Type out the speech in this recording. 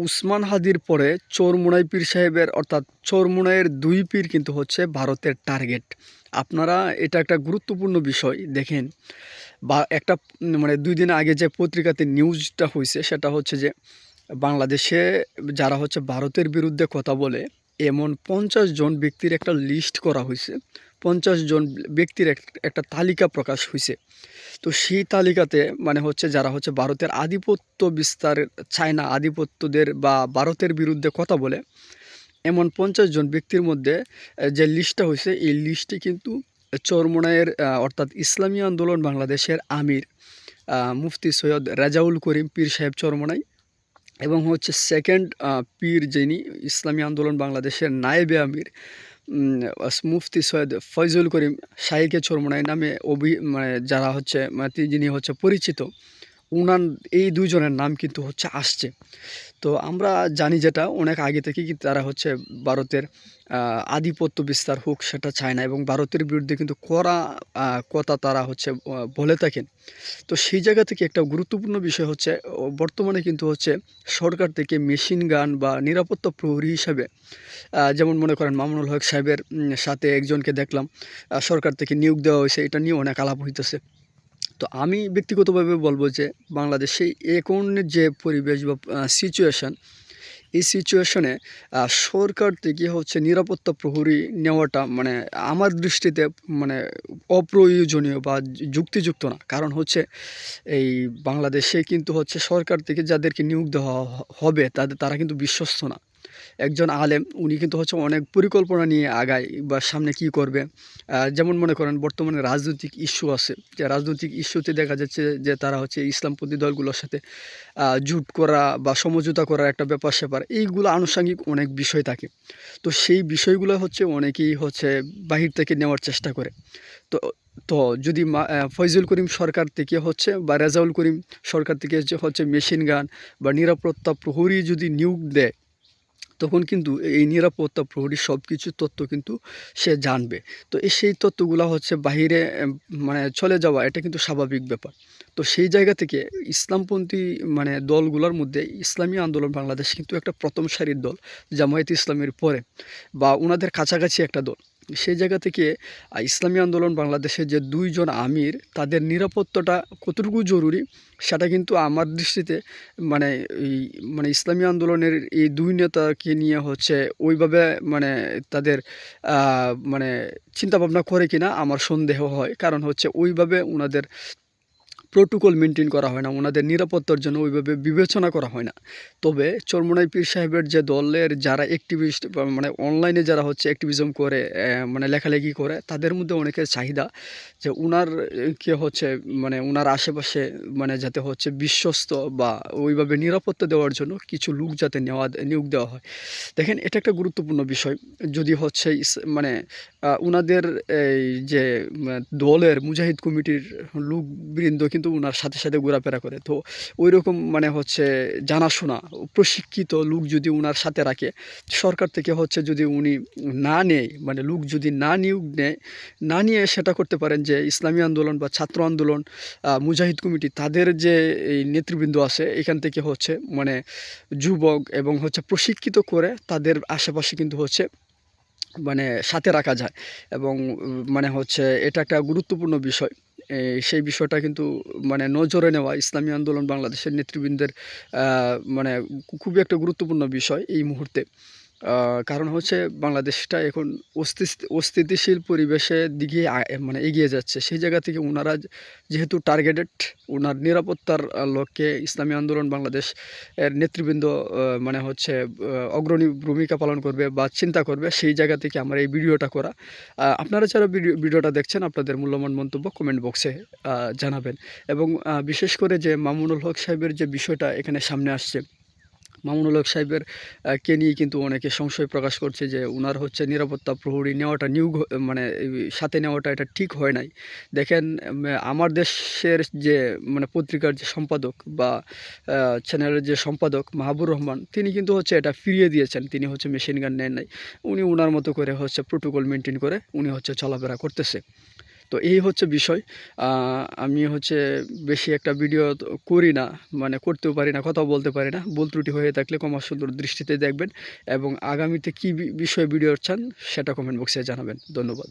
উসমান হাদির পরে চোরমুনাই পীর সাহেবের, অর্থাৎ চোরমুনাইয়ের দুই পীর কিন্তু হচ্ছে ভারতের টার্গেট। আপনারা এটা একটা গুরুত্বপূর্ণ বিষয়, দেখেন। বা একটা মানে দুই দিন আগে যে পত্রিকাতে নিউজটা হয়েছে সেটা হচ্ছে যে বাংলাদেশে যারা হচ্ছে ভারতের বিরুদ্ধে কথা বলে, এমন পঞ্চাশ জন ব্যক্তির একটা লিস্ট করা হয়েছে পঞ্চাশ জন ব্যক্তির এক- একটা তালিকা প্রকাশ হয়েছে তো সেই তালিকাতে মানে হচ্ছে যারা হচ্ছে ভারতের আধিপত্য বিস্তার চায় না আধিপত্যদের বা ভারতের বিরুদ্ধে কথা বলে এমন পঞ্চাশ জন ব্যক্তির মধ্যে যে লিস্টটা হয়েছে এই লিস্টে কিন্তু চরমোনাইয়ের আহ, অর্থাৎ ইসলামী আন্দোলন বাংলাদেশের আমির মুফতি সৈয়দ রাজাউল করিম পীর সাহেব চরমোনাই এবং হচ্ছে সেকেন্ড পীর যিনি ইসলামী আন্দোলন বাংলাদেশের নায়েবে আমির। মুফতি সৈয়দ ফয়জুল করিম শাহিকে চরমোনাই নামে অভি মানে যারা হচ্ছে মানে যিনি হচ্ছে পরিচিত, উনান, এই দুজনের নাম কিন্তু হচ্ছে আসছে। তো আমরা জানি যেটা অনেক আগে থেকেই কি তারা হচ্ছে ভারতের আধিপত্য বিস্তার হোক সেটা চায় না এবং ভারতের বিরুদ্ধে কিন্তু আহ, কথা তারা হচ্ছে বলে থাকেন। তো সেই জায়গা থেকে একটা গুরুত্বপূর্ণ বিষয় হচ্ছে বর্তমানে কিন্তু হচ্ছে সরকার থেকে মেশিন গান বা নিরাপত্তা প্রহরী হিসাবে যেমন মনে করেন মামুনুল হক সাহেবের সাথে একজনকে দেখলাম সরকার থেকে নিয়োগ দেওয়া হয়েছে এটা নিয়ে অনেক আলাপ হইতেছে। তো আমি ব্যক্তিগতভাবে বলব যে বাংলাদেশে এখন যে পরিবেশ বা সিচুয়েশান এই সিচুয়েশনে সরকার থেকে হচ্ছে নিরাপত্তা প্রহরী নেওয়াটা মানে আমার দৃষ্টিতে মানে অপ্রয়োজনীয় বা যুক্তিযুক্ত না। কারণ হচ্ছে এই বাংলাদেশে কিন্তু হচ্ছে সরকার থেকে যাদেরকে নিয়োগ দেওয়া হবে তাদের, তারা কিন্তু বিশ্বস্ত না। একজন আলেম, উনি কিন্তু হচ্ছে অনেক পরিকল্পনা নিয়ে আগায় বা সামনে কি করবে। যেমন মনে করেন বর্তমানে রাজনৈতিক ইস্যু আছে। যে রাজনৈতিক ইস্যুতে দেখা যাচ্ছে যে তারা হচ্ছে ইসলামপন্থী দলগুলোর সাথে জুট করা বা সমঝোতা করার একটা ব্যাপার স্যাপার, এইগুলো আনুষঙ্গিক অনেক বিষয় থাকে। তো সেই বিষয়গুলো হচ্ছে অনেকেই হচ্ছে বাহির থেকে নেওয়ার চেষ্টা করে। তো তো যদি ফয়জুল করিম সরকার থেকে হচ্ছে বা রেজাউল করিম সরকার থেকে হচ্ছে মেশিন গান বা নিরাপত্তা প্রহরী যদি নিয়োগ দেয় তখন কিন্তু এই নিরাপত্তা প্রহরী সব কিছু তথ্য কিন্তু সে জানবে। তো এই সেই তথ্যগুলো হচ্ছে বাহিরে মানে চলে যাওয়া, এটা কিন্তু স্বাভাবিক ব্যাপার। তো সেই জায়গা থেকে ইসলামপন্থী মানে দলগুলোর মধ্যে ইসলামী আন্দোলন বাংলাদেশ কিন্তু একটা প্রথম সারির দল, জামায়াত ইসলামের পরে, বা ওনাদের কাছাকাছি একটা দল। সেই জায়গা থেকে ইসলামী আন্দোলন বাংলাদেশের যে দুইজন আমির, তাদের নিরাপত্তাটা কতটুকু জরুরি, সেটা কিন্তু আমার দৃষ্টিতে মানে মানে ইসলামী আন্দোলনের এই দুই নেতাকে নিয়ে হচ্ছে ওইভাবে মানে তাদের মানে চিন্তাভাবনা করে কিনা আমার সন্দেহ হয়। কারণ হচ্ছে ওইভাবে ওনাদের প্রোটোকল মেনটেন করা হয় না, ওনাদের নিরাপত্তার জন্য ওইভাবে বিবেচনা করা হয় না। তবে চরমোনাই পীর সাহেবের যে দলের যারা অ্যাক্টিভিস্ট মানে অনলাইনে যারা হচ্ছে অ্যাক্টিভিজম করে মানে লেখালেখি করে, তাদের মধ্যে অনেকের চাহিদা যে ওনার কে হচ্ছে মানে ওনার আশেপাশে মানে যাতে হচ্ছে বিশ্বস্ত বা ওইভাবে নিরাপত্তা দেওয়ার জন্য কিছু লোক যাতে নেওয়া, নিয়োগ দেওয়া হয়। দেখেন, এটা একটা গুরুত্বপূর্ণ বিষয়। যদি হচ্ছে মানে আহ, উনাদের এই যে দলের মুজাহিদ কমিটির লোকবৃন্দ কিন্তু উনার সাথে সাথে ঘোরাফেরা করে। তো ওই রকম মানে হচ্ছে জানাশোনা প্রশিক্ষিত লোক যদি উনার সাথে রাখে সরকার থেকে হচ্ছে যদি উনি না নেয় মানে লোক যদি না নিয়োগ নেয় না নিয়ে সেটা করতে পারেন যে ইসলামী আন্দোলন বা ছাত্র আন্দোলন মুজাহিদ কমিটি তাদের যে এই নেতৃবৃন্দ আছে এখান থেকে হচ্ছে মানে যুবক এবং হচ্ছে প্রশিক্ষিত করে তাদের আশেপাশে কিন্তু হচ্ছে মানে সাথে রাখা যায় এবং মানে হচ্ছে এটা একটা গুরুত্বপূর্ণ বিষয়। সেই বিষয়টা কিন্তু মানে নজরে নেওয়া ইসলামী আন্দোলন বাংলাদেশের নেতৃবৃন্দের মানে খুবই একটা গুরুত্বপূর্ণ বিষয় এই মুহূর্তে। কারণ হচ্ছে বাংলাদেশটা এখন অস্থিতিশীল পরিবেশের দিকে মানে এগিয়ে যাচ্ছে। সেই জায়গা থেকে ওনারা যেহেতু টার্গেটেড ওনার নিরাপত্তার লক্ষ্যে ইসলামী আন্দোলন বাংলাদেশ এর নেতৃবৃন্দ মানে হচ্ছে অগ্রণী ভূমিকা পালন করবে বা চিন্তা করবে, সেই জায়গা থেকে আমার এই ভিডিওটা করা। আপনারা যারা ভিডিও ভিডিওটা দেখছেন, আপনাদের মূল্যবান মন্তব্য কমেন্ট বক্সে জানাবেন। এবং বিশেষ করে যে মামুনুল হক সাহেবের যে বিষয়টা এখানে সামনে আসছে মামুনুল হক সাহেবের কে নিয়ে কিন্তু অনেকে সংশয় প্রকাশ করছে যে ওনার হচ্ছে নিরাপত্তা প্রহরী নেওয়াটা হ- মানে সাথে নেওয়াটা এটা ঠিক হয় নাই। দেখেন আমার দেশের যে মানে পত্রিকার যে সম্পাদক বা চ্যানেলের যে সম্পাদক মাহবুর রহমান, তিনি কিন্তু হচ্ছে এটা ফিরিয়ে দিয়েছেন। তিনি হচ্ছে মেশিন গান নেন নাই। উনি ওনার মতো করে হচ্ছে প্রোটোকল মেনটেন করে উনি হচ্ছে চলাফেরা করতেছে। তো এই হচ্ছে বিষয়। আমি হচ্ছে বেশি একটা ভিডিও করি না মানে করতেও পারি না, কথাও বলতে পারি না। ভুল ত্রুটি হয়ে থাকলে কমার সুন্দর দৃষ্টিতে দেখবেন এবং আগামীতে কি বিষয়ে ভিডিও চান সেটা কমেন্ট বক্সে জানাবেন। ধন্যবাদ।